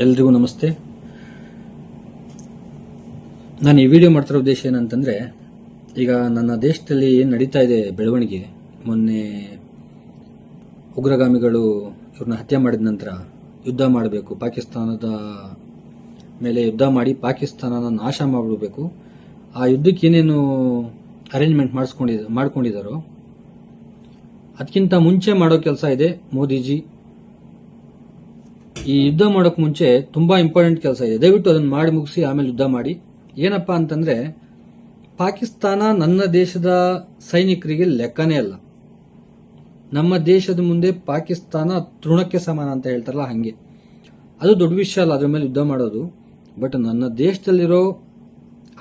ಎಲ್ರಿಗೂ ನಮಸ್ತೆ. ನಾನು ಈ ವಿಡಿಯೋ ಮಾಡ್ತಿರೋ ಉದ್ದೇಶ ಏನಂತಂದ್ರೆ, ಈಗ ನನ್ನ ದೇಶದಲ್ಲಿ ಏನು ನಡೀತಾ ಇದೆ ಬೆಳವಣಿಗೆ, ಮೊನ್ನೆ ಉಗ್ರಗಾಮಿಗಳು ಇವ್ರನ್ನ ಹತ್ಯೆ ಮಾಡಿದ ನಂತರ ಯುದ್ಧ ಮಾಡಬೇಕು, ಪಾಕಿಸ್ತಾನದ ಮೇಲೆ ಯುದ್ಧ ಮಾಡಿ ಪಾಕಿಸ್ತಾನನ ನಾಶ ಮಾಡಬೇಕು ಆ ಯುದ್ಧಕ್ಕೆ ಏನೇನು ಅರೇಂಜ್ಮೆಂಟ್ ಮಾಡಿಸ್ಕೊಂಡಿದ್ದ ಮಾಡ್ಕೊಂಡಿದ್ದಾರೋ ಅದಕ್ಕಿಂತ ಮುಂಚೆ ಮಾಡೋ ಕೆಲಸ ಇದೆ ಮೋದಿಜಿ. ಈ ಯುದ್ಧ ಮಾಡೋಕ್ ಮುಂಚೆ ತುಂಬಾ ಇಂಪಾರ್ಟೆಂಟ್ ಕೆಲಸ ಇದೆ. ದಯವಿಟ್ಟು ಅದನ್ನ ಮಾಡಿ ಮುಗಿಸಿ, ಆಮೇಲೆ ಯುದ್ಧ ಮಾಡಿ. ಏನಪ್ಪಾ ಅಂತಂದ್ರೆ, ಪಾಕಿಸ್ತಾನ ನನ್ನ ದೇಶದ ಸೈನಿಕರಿಗೆ ಲೆಕ್ಕನೇ ಅಲ್ಲ. ನಮ್ಮ ದೇಶದ ಮುಂದೆ ಪಾಕಿಸ್ತಾನ ತೃಣಕ್ಕೆ ಸಮಾನ ಅಂತ ಹೇಳ್ತಾರಲ್ಲ, ಹಂಗೆ. ಅದು ದೊಡ್ಡ ವಿಷಯ ಅಲ್ಲ, ಅದ್ರ ಮೇಲೆ ಯುದ್ಧ ಮಾಡೋದು. ಬಟ್ ನನ್ನ ದೇಶದಲ್ಲಿರೋ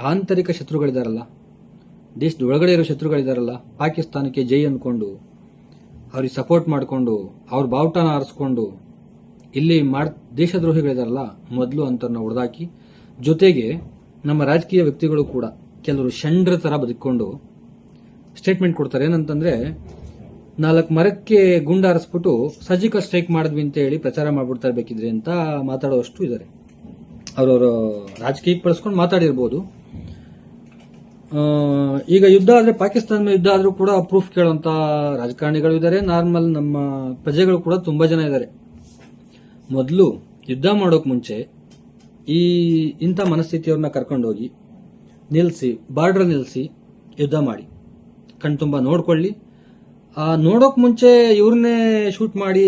ಆಂತರಿಕ ಶತ್ರುಗಳಿದಾರಲ್ಲ ದೇಶದ ಒಳಗಡೆ ಇರೋ ಶತ್ರುಗಳಿದಾರಲ್ಲ, ಪಾಕಿಸ್ತಾನಕ್ಕೆ ಜೈ ಅಂದ್ಕೊಂಡು, ಅವ್ರಿಗೆ ಸಪೋರ್ಟ್ ಮಾಡಿಕೊಂಡು, ಅವ್ರ ಬಾವುಟನ ಆರಿಸ್ಕೊಂಡು ಇಲ್ಲಿ ದೇಶದ್ರೋಹಿಗಳಿದಾರಲ್ಲ, ಮೊದಲು ಅಂತವ್ರನ್ನ ಹೊಡೆದಾಕಿ, ಜೊತೆಗೆ ನಮ್ಮ ರಾಜಕೀಯ ವ್ಯಕ್ತಿಗಳು ಕೂಡ ಕೆಲವರು ಷಂಡ್ರ ತರ ಬದುಕೊಂಡು ಸ್ಟೇಟ್ಮೆಂಟ್ ಕೊಡ್ತಾರೆ. ಏನಂತಂದ್ರೆ, ನಾಲ್ಕು ಮರಕ್ಕೆ ಗುಂಡು ಹಾರಿಸ್ಬಿಟ್ಟು ಸರ್ಜಿಕಲ್ ಸ್ಟ್ರೈಕ್ ಮಾಡಿದ್ವಿ ಅಂತ ಹೇಳಿ ಪ್ರಚಾರ ಮಾಡ್ಬಿಡ್ತಾ ಇರ್ಬೇಕಿದ್ರೆ ಅಂತ ಮಾತಾಡುವಷ್ಟು ಇದ್ದಾರೆ ಅವರವರ ರಾಜಕೀಯಕ್ಕೆ ಬಳಸ್ಕೊಂಡು ಮಾತಾಡಿರ್ಬೋದು. ಈಗ ಯುದ್ಧ ಆದ್ರೆ ಪಾಕಿಸ್ತಾನ ಯುದ್ಧ ಆದ್ರೂ ಕೂಡ ಪ್ರೂಫ್ ಕೇಳುವಂತ ರಾಜಕಾರಣಿಗಳು ಇದ್ದಾರೆ ನಾರ್ಮಲ್ ನಮ್ಮ ಪ್ರಜೆಗಳು ಕೂಡ ತುಂಬಾ ಜನ ಇದ್ದಾರೆ ಮೊದಲು ಯುದ್ಧ ಮಾಡೋಕೆ ಮುಂಚೆ ಈ ಇಂಥ ಮನಸ್ಥಿತಿಯವ್ರನ್ನ ಕರ್ಕೊಂಡೋಗಿ ನಿಲ್ಲಿಸಿ ಬಾರ್ಡ್ರ್ ನಿಲ್ಲಿಸಿ ಯುದ್ಧ ಮಾಡಿ. ಕಣ್ತುಂಬ ನೋಡ್ಕೊಳ್ಳಿ. ಆ ನೋಡೋಕೆ ಮುಂಚೆ ಇವ್ರನ್ನೇ ಶೂಟ್ ಮಾಡಿ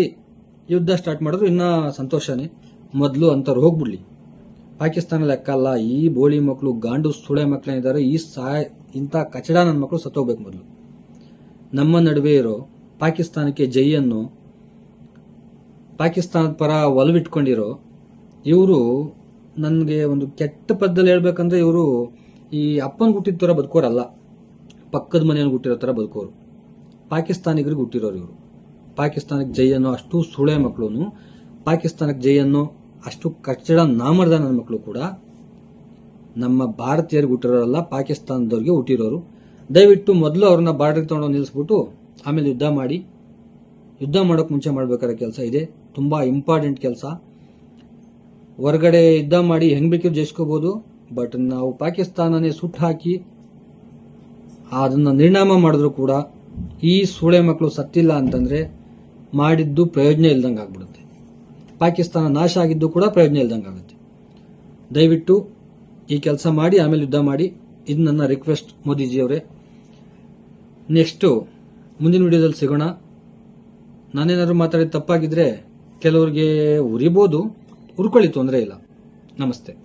ಯುದ್ಧ ಸ್ಟಾರ್ಟ್ ಮಾಡಿದ್ರು. ಇನ್ನೂ ಸಂತೋಷನೇ. ಮೊದಲು ಅಂಥವ್ರು ಹೋಗ್ಬಿಡ್ಲಿ. ಪಾಕಿಸ್ತಾನ ಲೆಕ್ಕ ಅಲ್ಲ, ಈ ಬೋಳಿ ಮಕ್ಕಳು ಗಾಂಡು ಸುಳೆ ಮಕ್ಕಳೇನಿದ್ದಾರೆ ಈ ಸಾಯ, ಇಂಥ ಕಚಡ ನನ್ನ ಮಕ್ಕಳು ಸತ್ತೋಗ್ಬೇಕು ಮೊದಲು. ನಮ್ಮ ನಡುವೆ ಇರೋ ಪಾಕಿಸ್ತಾನಕ್ಕೆ ಜೈಯನ್ನು ಪಾಕಿಸ್ತಾನದ ಪರ ಒಲವಿಟ್ಕೊಂಡಿರೋ, ಇವರು ನನಗೆ ಒಂದು ಕೆಟ್ಟ ಪದದಲ್ಲಿ ಹೇಳ್ಬೇಕಂದ್ರೆ ಇವರು ಈ ಅಪ್ಪನ ಹುಟ್ಟಿದ ಥರ ಬದುಕೋರಲ್ಲ. ಪಕ್ಕದ ಮನೆಯನ್ನು ಹುಟ್ಟಿರೋ ಥರ ಬದುಕೋರು. ಪಾಕಿಸ್ತಾನಿಗರಿಗೆ ಹುಟ್ಟಿರೋರು ಇವರು. ಪಾಕಿಸ್ತಾನಕ್ಕೆ ಜೈ ಅನ್ನೋ ಅಷ್ಟು ಸುಳೆ ಮಕ್ಕಳು ಪಾಕಿಸ್ತಾನಕ್ಕೆ ಜೈ ಅನ್ನೋ ಅಷ್ಟು ಕಚ್ಚಡ ನಾಮರ್ದ ನನ್ನ ಮಕ್ಕಳು ಕೂಡ ನಮ್ಮ ಭಾರತೀಯರಿಗೆ ಹುಟ್ಟಿರೋರಲ್ಲ, ಪಾಕಿಸ್ತಾನದವ್ರಿಗೆ ಹುಟ್ಟಿರೋರು. ದಯವಿಟ್ಟು ಮೊದಲು ಅವ್ರನ್ನ ಬಾರ್ಡರ್ ತಗೊಂಡು ನಿಲ್ಲಿಸ್ಬಿಟ್ಟು ಆಮೇಲೆ ಯುದ್ಧ ಮಾಡಿ, ಯುದ್ಧ ಮಾಡೋಕೆ ಮುಂಚೆ ಮಾಡಬೇಕಾದ ಕೆಲಸ ಇದೆ. ತುಂಬಾ ಇಂಪಾರ್ಟೆಂಟ್ ಕೆಲಸ. ಹೊರಗಡೆ ಯುದ್ಧ ಮಾಡಿ ಹೆಂಗ್ ಬೇಕಿದ್ರು ಜಯಿಸ್ಕೋಬಹುದು ಬಟ್ ನಾವು ಪಾಕಿಸ್ತಾನನೇ ಸುಟ್ಟು ಹಾಕಿ ಅದನ್ನ ನಿರ್ಣಾಮ ಮಾಡಿದ್ರು ಕೂಡ ಈ ಸೂಳೆ ಮಕ್ಕಳು ಸತ್ತಿಲ್ಲ ಅಂತಂದ್ರೆ ಮಾಡಿದ್ದು ಪ್ರಯೋಜನ ಇಲ್ದಂಗೆ ಆಗ್ಬಿಡುತ್ತೆ. ಪಾಕಿಸ್ತಾನ ನಾಶ ಆಗಿದ್ದು ಕೂಡ ಪ್ರಯೋಜನ ಇಲ್ದಂಗೆ ಆಗುತ್ತೆ. ದಯವಿಟ್ಟು ಈ ಕೆಲಸ ಮಾಡಿ, ಆಮೇಲೆ ಯುದ್ಧ ಮಾಡಿ. ಇದು ನನ್ನ ರಿಕ್ವೆಸ್ಟ್ ಮೋದಿಜಿಯವರೇ. ನೆಕ್ಸ್ಟು ಮುಂದಿನ ವಿಡಿಯೋದಲ್ಲಿ ಸಿಗೋಣ. ನಾನೇನಾದ್ರು ಮಾತಾಡಿದ ತಪ್ಪಾಗಿದ್ರೆ ಕೆಲವ್ರಿಗೆ ಉರಿಬೋದು ಉರ್ಕೊಳ್ಳಿ ತೊಂದರೆ ಇಲ್ಲ. ನಮಸ್ತೆ.